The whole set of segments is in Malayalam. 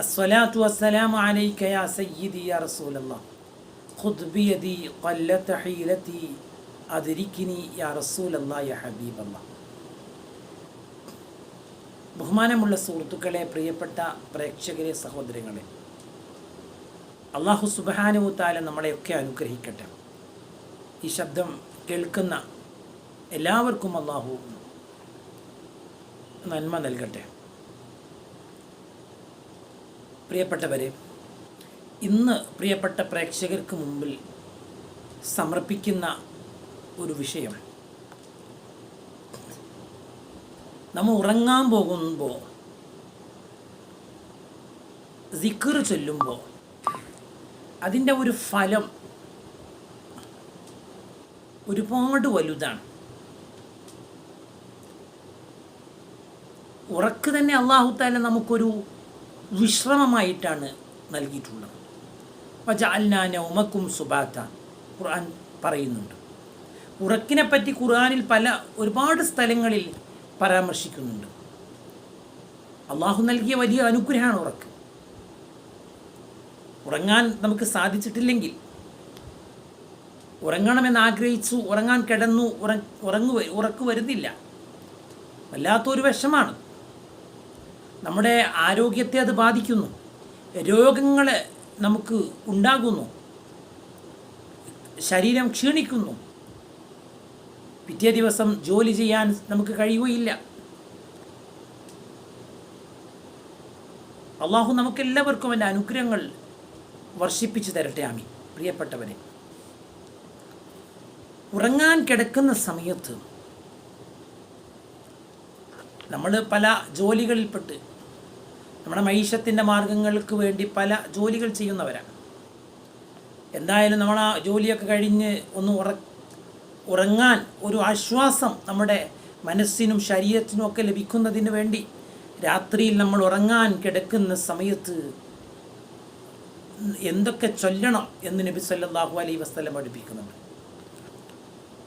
അസ്വലാത്തു വസ്സലാമു അലൈക യാ സയ്യിദി യാ റസൂലല്ലാ. ഖുദ് ബിയദി ഖല്ലത ഹീലതി അതിരിക്കിനി യാ റസൂലല്ലാ യാ ഹബീബല്ലാ. ബഹുമാനമുള്ള സുഹൃത്തുക്കളെ പ്രിയപ്പെട്ട പ്രേക്ഷകരെ സഹോദരങ്ങളെ അള്ളാഹു സുബാനുത്താല നമ്മളെയൊക്കെ അനുഗ്രഹിക്കട്ടെ. ഈ ശബ്ദം കേൾക്കുന്ന എല്ലാവർക്കും അള്ളാഹു നന്മ നൽകട്ടെ. പ്രിയപ്പെട്ടവരെ ഇന്ന് പ്രിയപ്പെട്ട പ്രേക്ഷകർക്ക് മുമ്പിൽ സമർപ്പിക്കുന്ന ഒരു വിഷയം. നമ്മൾ ഉറങ്ങാൻ പോകുമ്പോൾ സിക്കർ ചൊല്ലുമ്പോൾ അതിന്റെ ഒരു ഫലം ഒരുപാട് വലുതാണ്. ഉറക്ക് തന്നെ അള്ളാഹുത്താല നമുക്കൊരു വിശ്രമമായിട്ടാണ് നൽകിയിട്ടുള്ളത്. വജാൽനാന ഉമക്കും സുബാത്ത. ഖുർആൻ പറയുന്നുണ്ട്. ഉറക്കിനെ പറ്റി ഖുർആനിൽ പല ഒരുപാട് സ്ഥലങ്ങളിൽ പരാമർശിക്കുന്നുണ്ട്. അള്ളാഹു നൽകിയ വലിയ അനുഗ്രഹമാണ് ഉറക്ക്. ഉറങ്ങാൻ നമുക്ക് സാധിച്ചിട്ടില്ലെങ്കിൽ ഉറങ്ങണമെന്ന് ആഗ്രഹിച്ചു ഉറങ്ങാൻ കിടന്നു ഉറ ഉറങ്ങു ഉറക്ക് വരുന്നില്ല. വല്ലാത്തൊരു വിഷമാണ്. നമ്മുടെ ആരോഗ്യത്തെ അത് ബാധിക്കുന്നു. രോഗങ്ങൾ നമുക്ക് ഉണ്ടാകുന്നു. ശരീരം ക്ഷീണിക്കുന്നു. പിറ്റേ ദിവസം ജോലി ചെയ്യാൻ നമുക്ക് കഴിയുകയില്ല. അള്ളാഹു നമുക്കെല്ലാവർക്കും എന്റെ അനുഗ്രഹങ്ങൾ വർഷിപ്പിച്ചു തരട്ടെ. ആമി പ്രിയപ്പെട്ടവരെ ഉറങ്ങാൻ കിടക്കുന്ന സമയത്ത് നമ്മൾ പല ജോലികളിൽപ്പെട്ട് നമ്മുടെ മൈഷത്തിന്റെ മാർഗങ്ങൾക്ക് വേണ്ടി പല ജോലികൾ ചെയ്യുന്നവരാണ്. എന്തായാലും നമ്മൾ ആ ജോലിയൊക്കെ കഴിഞ്ഞ് ഒന്ന് ഉറ ഉറങ്ങാൻ ഒരു ആശ്വാസം നമ്മുടെ മനസ്സിനും ശരീരത്തിനും ഒക്കെ ലഭിക്കുന്നതിന് വേണ്ടി രാത്രിയിൽ നമ്മൾ ഉറങ്ങാൻ കിടക്കുന്ന സമയത്ത് എന്തൊക്കെ ചൊല്ലണം എന്ന് നബി സല്ലല്ലാഹു അലൈ വസ്ലം പഠിപ്പിക്കുന്നുണ്ട്.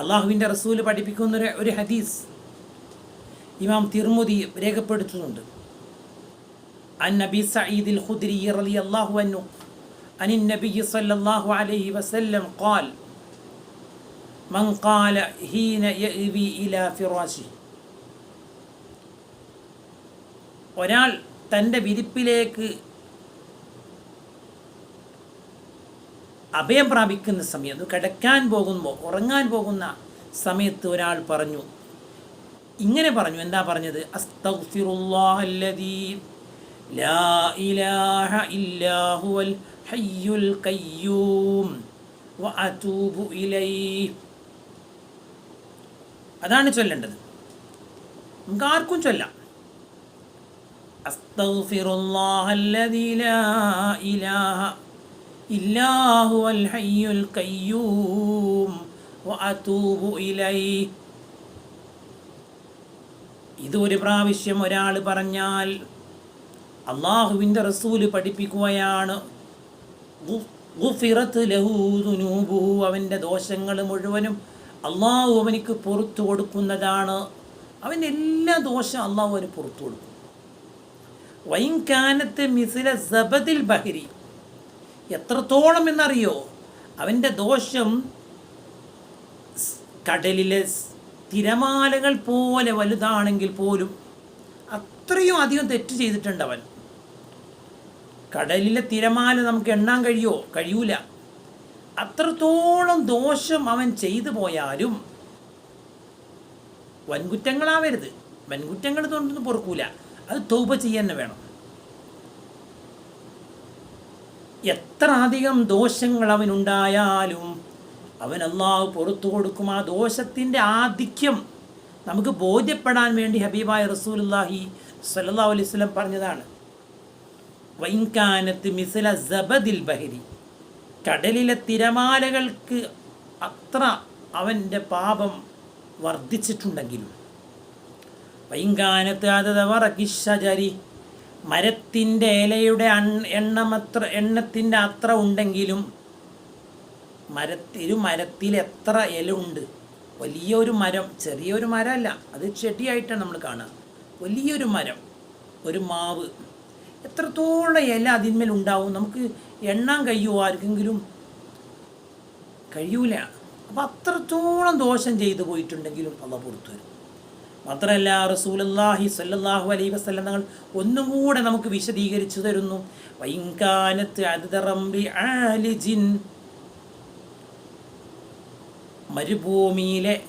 അള്ളാഹുവിന്റെ റസൂൽ പഠിപ്പിക്കുന്ന ഒരു ഹദീസ് ഇമാം തിർമുദി രേഖപ്പെടുത്തുന്നുണ്ട്. عن نبي سعيد الخدري رضي الله عنه عن النبي صلى الله عليه وسلم قال من قال حين يأوي إلى فراشه ഒരാൾ തൻ്റെ വിരിപ്പിലേക്ക് അഭയം പ്രാപിക്കുന്ന സമയത്ത് കിടക്കാൻ പോകുമ്പോൾ ഉറങ്ങാൻ പോകുന്ന സമയത്ത് ഒരാൾ പറഞ്ഞു ഇങ്ങനെ പറഞ്ഞു എന്താ പറഞ്ഞത് അസ്തഗ്ഫിറുല്ലാഹല്ലദീ ലാ ഇലാഹ إلا هو ഹയ്യുൽ ഖയ്യൂം. وأتوب ഇലൈഹി. അതാണ് ചൊല്ലേണ്ടത്. നമുക്ക് ആർക്കും ചൊല്ലാം. അസ്തഗ്ഫിറുല്ലാഹല്ലദീ ലാ ഇലാഹ ഇല്ലാ ഹുവൽ ഹയ്യുൽ ഖയ്യൂം. വഅതൂബു ഇലൈഹി. ഇത് ഒരു പ്രാവശ്യം ഒരാൾ പറഞ്ഞാൽ അള്ളാഹുവിന്റെ റസൂൽ പഠിപ്പിക്കുകയാണ്. അവന്റെ ദോഷങ്ങൾ മുഴുവനും അള്ളാഹു അവനിക്ക് പുറത്തു കൊടുക്കുന്നതാണ്. അവന്റെ എല്ലാ ദോഷം അള്ളാഹു അവന് പുറത്തു കൊടുക്കും. വൈൻകാനത്ത് മിസില സബദിൽ ബഹരി. എത്രത്തോളം എന്നറിയോ? അവന്റെ ദോഷം കടലിലെ തിരമാലകൾ പോലെ വലുതാണെങ്കിൽ പോലും അത്രയും അധികം തെറ്റ് ചെയ്തിട്ടുണ്ട് അവൻ. കടലിലെ തിരമാല നമുക്ക് എണ്ണാൻ കഴിയോ? കഴിയൂല. അത്രത്തോളം ദോഷം അവൻ ചെയ്തു പോയാലും വൻകുറ്റങ്ങളാവരുത്. വൻകുറ്റങ്ങൾ കൊണ്ടൊന്നും പൊറുക്കൂല. അത് തൗപ ചെയ്യാൻ വേണം. എത്ര അധികം ദോഷങ്ങൾ അവനുണ്ടായാലും അവൻ അള്ളാഹു പുറത്തു കൊടുക്കും ആ ദോഷത്തിന്റെ ആധിക്യം നമുക്ക് ബോധ്യപ്പെടാൻ വേണ്ടി ഹബീബായ റസൂലുല്ലാഹി സല്ലല്ലാഹു അലൈഹി വസല്ലം പറഞ്ഞതാണ്. വൈൻകാനത്ത് മിസല സബദിൽ ബഹരി. കടലിലെ തിരമാലകൾക്ക് അത്ര അവന്റെ പാപം വർദ്ധിച്ചിട്ടുണ്ടെങ്കിലും. വൈങ്കാനത്ത് അതവറക്കിഷരി മരത്തിന്റെ ഇലയുടെ എണ്ണമത്ര എണ്ണത്തിന്റെ അത്ര ഉണ്ടെങ്കിലും മരത്തിൽ മരത്തിൽ എത്ര ഇല ഉണ്ട്? വലിയൊരു മരം ചെറിയൊരു മരമല്ല. അത് ചെടിയായിട്ടാണ് നമ്മൾ കാണുക. വലിയൊരു മരം ഒരു മാവ്. എത്രത്തോളം ഇല അതിന്മേൽ ഉണ്ടാവും? നമുക്ക് എണ്ണാൻ കഴിയുമോ ആർക്കെങ്കിലും? കഴിയൂല. അപ്പം അത്രത്തോളം ദോഷം ചെയ്തു പോയിട്ടുണ്ടെങ്കിലും അള്ള പുറത്തു വരും മാത്രമല്ല റസൂലല്ലാഹി സല്ലാഹു അലൈ വസല്ലം തങ്ങൾ ഒന്നും കൂടെ നമുക്ക് വിശദീകരിച്ചു തരുന്നു. വൈങ്കാനത്ത് ആലിജിൻ. മരുഭൂമിയിലെ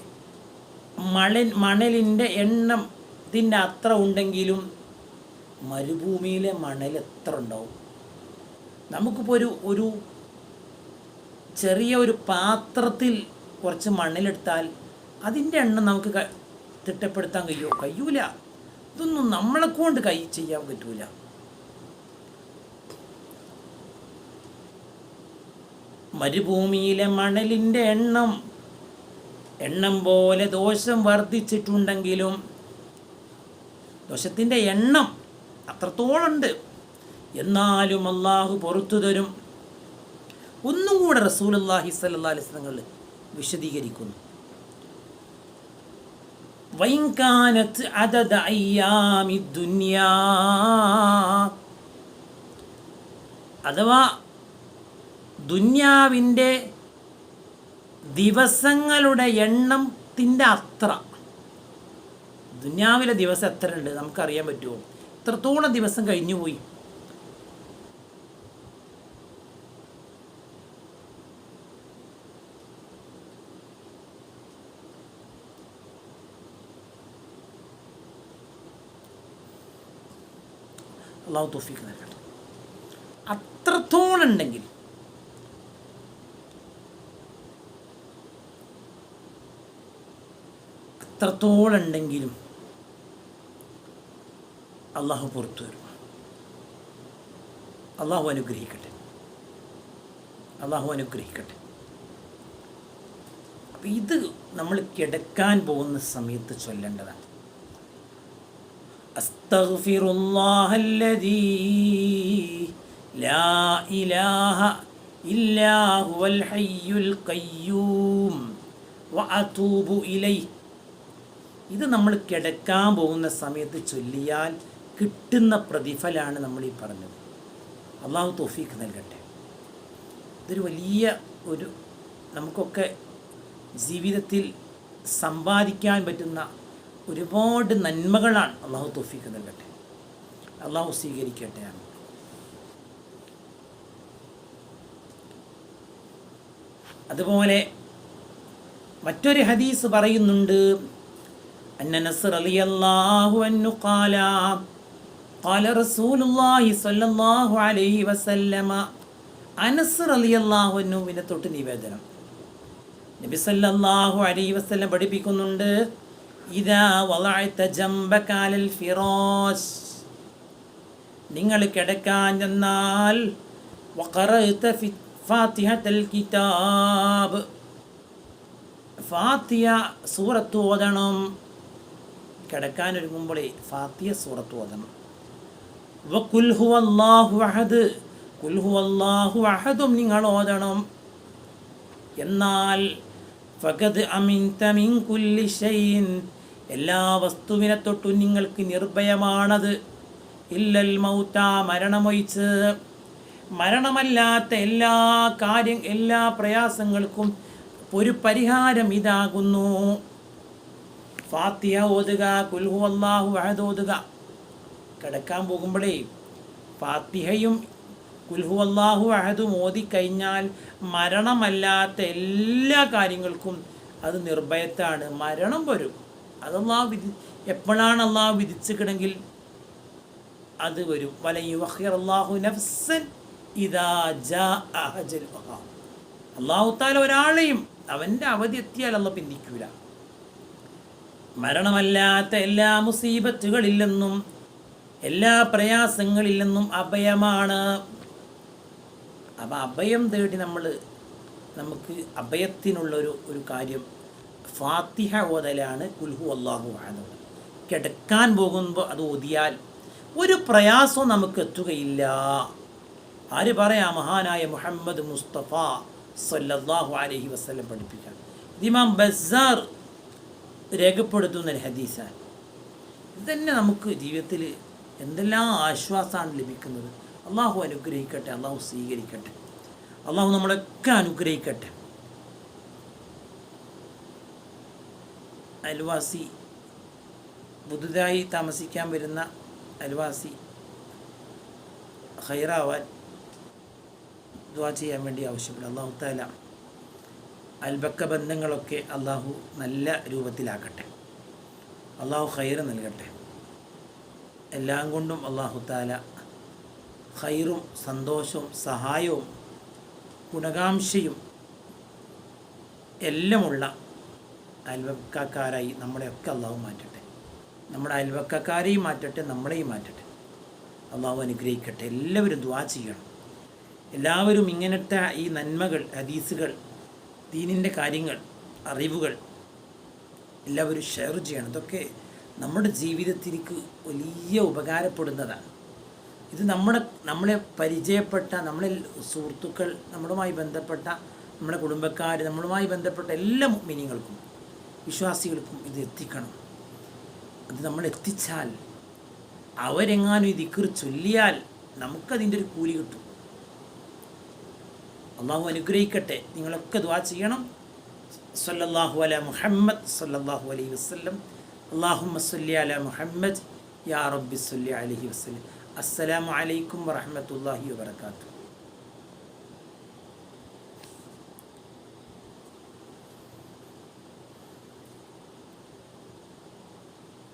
മണൽ മണലിന്റെ എണ്ണത്തിന്റെ അത്ര ഉണ്ടെങ്കിലും മരുഭൂമിയിലെ മണൽ എത്ര ഉണ്ടാവും? നമുക്കിപ്പോൾ ഒരു ഒരു ചെറിയ ഒരു പാത്രത്തിൽ കുറച്ച് മണ്ണിലെടുത്താൽ അതിന്റെ എണ്ണം നമുക്ക് തിട്ടപ്പെടുത്താൻ കഴിയുമോ കഴിയൂല. ഇതൊന്നും നമ്മളെ കൊണ്ട് കൈ ചെയ്യാൻ പറ്റൂല. മരുഭൂമിയിലെ മണലിന്റെ എണ്ണം എണ്ണം പോലെ ദോഷം വർദ്ധിച്ചിട്ടുണ്ടെങ്കിലും ദോഷത്തിന്റെ എണ്ണം അത്രത്തോളുണ്ട് എന്നാലും അള്ളാഹു പുറത്തു തരും. ഒന്നും കൂടെ റസൂൽ അള്ളാഹി സല്ലാ വിശദീകരിക്കുന്നു. അഥവാ ദുന്യാവിന്റെ ദിവസങ്ങളുടെ എണ്ണത്തിന്റെ അത്ര. ദുന്യാവിലെ ദിവസം എത്ര ഉണ്ട് നമുക്കറിയാൻ പറ്റുമോ? എത്രത്തോളം ദിവസം കഴിഞ്ഞു പോയി? നൽകട്ടെ. അത്രത്തോളം ഉണ്ടെങ്കിൽ അത്രത്തോളം ഉണ്ടെങ്കിലും അള്ളാഹു പുറത്തു വരും അള്ളാഹു അനുഗ്രഹിക്കട്ടെ. അള്ളാഹു അനുഗ്രഹിക്കട്ടെ. അപ്പം ഇത് നമ്മൾ കിടക്കാൻ പോകുന്ന സമയത്ത് ചൊല്ലേണ്ടതാണ്. ഇത് നമ്മൾ കിടക്കാൻ പോകുന്ന സമയത്ത് ചൊല്ലിയാൽ കിട്ടുന്ന പ്രതിഫലമാണ് നമ്മൾ ഈ പറഞ്ഞത്. അള്ളാഹു തോഫീക്ക് നൽകട്ടെ. ഇതൊരു വലിയ ഒരു നമുക്കൊക്കെ ജീവിതത്തിൽ സമ്പാദിക്കാൻ പറ്റുന്ന ഒരുപാട് നന്മകളാണ് അള്ളാഹു തോഫീക്ക് നൽകട്ടെ. അള്ളാഹു സ്വീകരിക്കട്ടെ ആണ് അതുപോലെ മറ്റൊരു ഹദീസ് പറയുന്നുണ്ട്. അന്ന നസർ റളിയല്ലാഹു അൻഹു رسول الله صلى الله عليه وسلم അനസ് റലിയല്ലാഹു അൻഹുവിനെ തൊട്ട് നിവേദനം. നബി സല്ലല്ലാഹു അലൈഹി വസല്ലം പഠിപ്പിക്കുന്നുണ്ട് ഇതാ വളഅത ജംബകാലൽ ഫിറാസ്. നിങ്ങൾ കിടക്കാൻ ചെന്നാൽ കിതാബ്. ഫാത്തിയ സൂറത്ത് ഓതണം. കിടക്കാൻ ഒരുങ്ങുമ്പോഴേ ഫാത്തിയ സൂറത്ത് ഓതണം. അഹദ്. അഹദും നിങ്ങൾ ഓതണം. എന്നാൽ ഫഗദ് അമിൻ തമിൻ കുല്ലി ഷൈൻ. എല്ലാ വസ്തുവിനെ തൊട്ടും നിങ്ങൾക്ക് നിർഭയമാണത്. ഇല്ലൽ മൗത്ത മരണമൊഴിച്ച്. മരണമല്ലാത്ത എല്ലാ കാര്യം എല്ലാ പ്രയാസങ്ങൾക്കും ഒരു പരിഹാരം ഇതാകുന്നു. ഫാത്തിയ ഓതുക കുൽഹു അള്ളാഹു അഹദ് ഓതുക. കിടക്കാൻ പോകുമ്പോഴേ ഫാത്തിഹയും കുൽഹു അള്ളാഹു അഹദും ഓതിക്കഴിഞ്ഞാൽ മരണമല്ലാത്ത എല്ലാ കാര്യങ്ങൾക്കും അത് നിർഭയത്താണ്. മരണം വരും അത് വിധി എപ്പോഴാണ് അള്ളാഹു വിധിച്ചിക്കണമെങ്കിൽ അത് വരും. വലയുഹർ അള്ളാഹു നഫ്സൻ ഇതാ അള്ളാഹു താല ഒരാളെയും അവന്റെ അവധി എത്തിയാൽ അല്ല പിന്തിക്കൂല. മരണമല്ലാത്ത എല്ലാ മുസീബത്തുകളില്ലെന്നും എല്ലാ പ്രയാസങ്ങളിൽ നിന്നും അഭയമാണ്. അപ്പം അഭയം തേടി നമ്മൾ നമുക്ക് അഭയത്തിനുള്ളൊരു ഒരു കാര്യം ഫാത്തിഹ ഓതലാണ്. കുൽഹു അള്ളാഹു ആണെന്ന് കിടക്കാൻ പോകുമ്പോൾ അത് ഓതിയാൽ ഒരു പ്രയാസവും നമുക്ക് എത്തുകയില്ല. ആര് പറയാ മഹാനായ മുഹമ്മദ് മുസ്തഫ സല്ലല്ലാഹു അലഹി വസ്ലം പഠിപ്പിക്കാൻ? ഇമാം ബസാർ രേഖപ്പെടുത്തുന്ന ഹദീസാണ്. ഇത് തന്നെ നമുക്ക് ജീവിതത്തിൽ എന്തെല്ലാം ആശ്വാസമാണ് ലഭിക്കുന്നത്. അള്ളാഹു അനുഗ്രഹിക്കട്ടെ അള്ളാഹു സ്വീകരിക്കട്ടെ. അള്ളാഹു നമ്മളൊക്കെ അനുഗ്രഹിക്കട്ടെ. അയൽവാസി പുതുതായി താമസിക്കാൻ വരുന്ന അയൽവാസി ഹൈറാവാൻ ദ്വാ ചെയ്യാൻ വേണ്ടി ആവശ്യപ്പെടും. അള്ളാഹു താല അൽബക്ക ബന്ധങ്ങളൊക്കെ അള്ളാഹു നല്ല രൂപത്തിലാക്കട്ടെ. അള്ളാഹു ഹൈർ നൽകട്ടെ. എല്ലാം കൊണ്ടും അള്ളാഹു താല ഹൈറും സന്തോഷവും സഹായവും ഗുണകാംക്ഷയും എല്ലാമുള്ള അയൽവക്കാരായി നമ്മളെയൊക്കെ അള്ളാഹു മാറ്റട്ടെ. നമ്മുടെ അയൽവക്കാരെയും മാറ്റട്ടെ നമ്മളെയും മാറ്റട്ടെ. അള്ളാഹു അനുഗ്രഹിക്കട്ടെ. എല്ലാവരും ദ്വാ ചെയ്യണം. എല്ലാവരും ഇങ്ങനത്തെ ഈ നന്മകൾ ഹദീസുകൾ ദീനിന്റെ കാര്യങ്ങൾ അറിവുകൾ എല്ലാവരും ഷെയർ ചെയ്യണം. ഇതൊക്കെ നമ്മുടെ ജീവിതത്തിലേക്ക് വലിയ ഉപകാരപ്പെടുന്നതാണ്. ഇത് നമ്മുടെ നമ്മളെ പരിചയപ്പെട്ട നമ്മളെ സുഹൃത്തുക്കൾ നമ്മളുമായി ബന്ധപ്പെട്ട നമ്മുടെ കുടുംബക്കാർ നമ്മളുമായി ബന്ധപ്പെട്ട എല്ലാ മീനിങ്ങൾക്കും വിശ്വാസികൾക്കും ഇത് എത്തിക്കണം. അത് നമ്മൾ എത്തിച്ചാൽ അവരെങ്ങാനും ഈ ദിക്കർ ചൊല്ലിയാൽ നമുക്കതിന്റെ ഒരു കൂലി കിട്ടും. അള്ളാഹു അനുഗ്രഹിക്കട്ടെ. നിങ്ങളൊക്കെ ദ്വാ ചെയ്യണം. സല്ലല്ലാഹു അല മുഹമ്മദ് സല്ലല്ലാഹു അലൈഹി വസല്ലം. അള്ളാഹുമ്മ സല്ലി അല മുഹമ്മദ് യാ റബ്ബി സല്ലി അലഹി വസ്ലം അസ്സലാമു അലൈക്കും വറഹ്മത്തുള്ളാഹി വബറകാതുഹു.